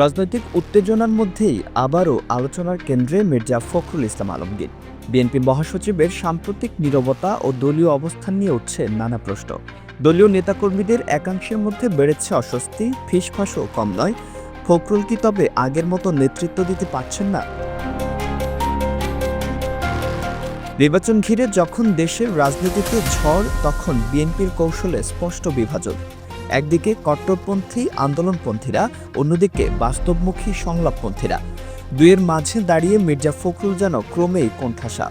রাজনৈতিক উত্তেজনার মধ্যেই আবারও আলোচনার কেন্দ্রে মির্জা ফখরুল ইসলাম আলমগীর। বিএনপি মহাসচিবের সাম্প্রতিক নীরবতা ও দলীয় অবস্থান নিয়ে উঠছে নানা প্রশ্ন। দলীয় নেতাকর্মীদের একাংশের মধ্যে বেড়েছে অস্বস্তি, ফিসফাসও কম নয়। ফখরুল কি তবে আগের মতো নেতৃত্ব দিতে পারছেন না? নির্বাচন ঘিরে যখন দেশের রাজনীতিতে ঝড়, তখন বিএনপির কৌশলে স্পষ্ট বিভাজন। একদিকে কট্টরপন্থী আন্দোলনপন্থীরা, অন্যদিকে বাস্তবমুখী সংলাপপন্থীরা। দুয়ের মাঝে দাঁড়িয়ে মির্জা ফখরুল যেন ক্রমেই কোণঠাসা।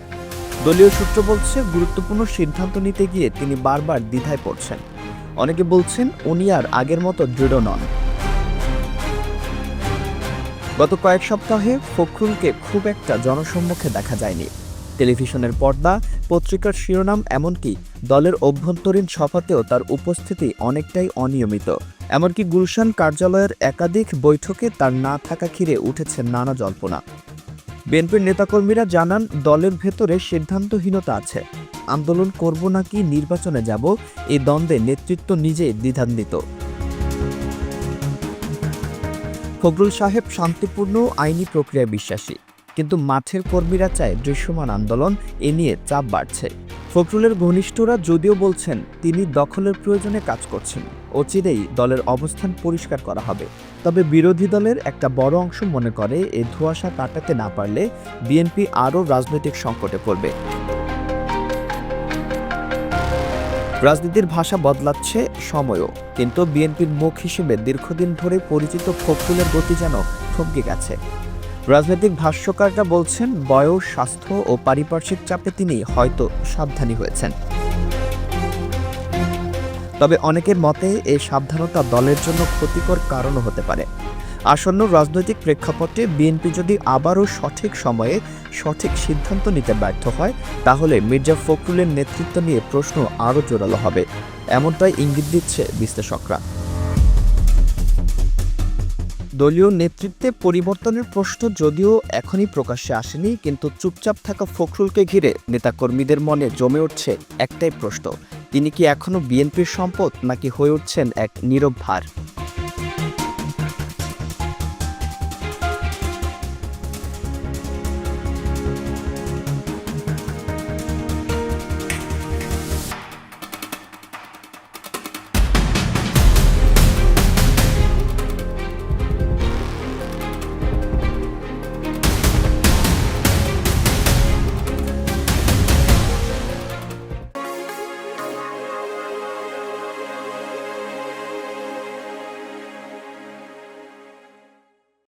দলীয় সূত্র বলছে, গুরুত্বপূর্ণ সিদ্ধান্ত নিতে গিয়ে তিনি বারবার দ্বিধায় পড়ছেন। অনেকে বলছেন, উনি আর আগের মতো দৃঢ় নন। গত কয়েক সপ্তাহে ফখরুলকে খুব একটা জনসম্মুখে দেখা যায়নি। টেলিভিশনের পর্দা, পত্রিকার শিরোনাম এমনকি দলের অভ্যন্তরীণ সভাতেও তার উপস্থিতি অনেকটাই অনিয়মিত। এমনকি গুলশান কার্যালয়ের একাধিক বৈঠকে তার না থাকা ঘিরে উঠেছে নানা জল্পনা। বিএনপির নেতাকর্মীরা জানান, দলের ভেতরে সিদ্ধান্তহীনতা আছে। আন্দোলন করব নাকি নির্বাচনে যাব এই দ্বন্দ্বে নেতৃত্ব নিজেই দ্বিধান্বিত। ফখরুল সাহেব শান্তিপূর্ণ আইনি প্রক্রিয়ায় বিশ্বাসী। কিন্তু মাঠের কর্মীরা চায় দৃশ্যমান আন্দোলন এ নিয়ে চাপ বাড়ছে। ফখরুলের ঘনিষ্ঠরা যদিও বলছেন, তিনি দখলের প্রয়োজনে কাজ করছেন। অচিরেই দলের অবস্থান পরিষ্কার করা হবে। তবে বিরোধী দলের একটা বড় অংশ মনে করে এই ধোঁয়াশা কাটাতে না পারলে বিএনপি আরও রাজনৈতিক সংকটে পড়বে। রাজনীতির ভাষা বদলাচ্ছে সময়ও, কিন্তু বিএনপির মুখ হিসেবে দীর্ঘদিন ধরে পরিচিত ফখরুলের গতি যেন থমকে গেছে। রাজনৈতিক ভাষ্যকাররা বলছেন, বয়স, স্বাস্থ্য ও পারিপার্শ্বিক চাপে তিনি হয়তো সাবধানী হয়েছেন। তবে অনেকের মতে, এই সাবধানতা দলের জন্য ক্ষতিকর কারণও হতে পারে। আসন্ন রাজনৈতিক প্রেক্ষাপটে বিএনপি যদি আবারও সঠিক সময়ে সঠিক সিদ্ধান্ত নিতে ব্যর্থ হয়, তাহলে মির্জা ফখরুলের নেতৃত্ব নিয়ে প্রশ্ন আরও জোরালো হবে। এমনটাই ইঙ্গিত দিচ্ছে বিশ্লেষকরা। দলীয় নেতৃত্বে পরিবর্তনের প্রশ্ন যদিও এখনই প্রকাশ্যে আসেনি, কিন্তু চুপচাপ থাকা ফখরুলকে ঘিরে নেতাকর্মীদের মনে জমে উঠছে একটাই প্রশ্ন, তিনি কি এখনও বিএনপির সম্পদ নাকি হয়ে উঠছেন এক নীরব ভার?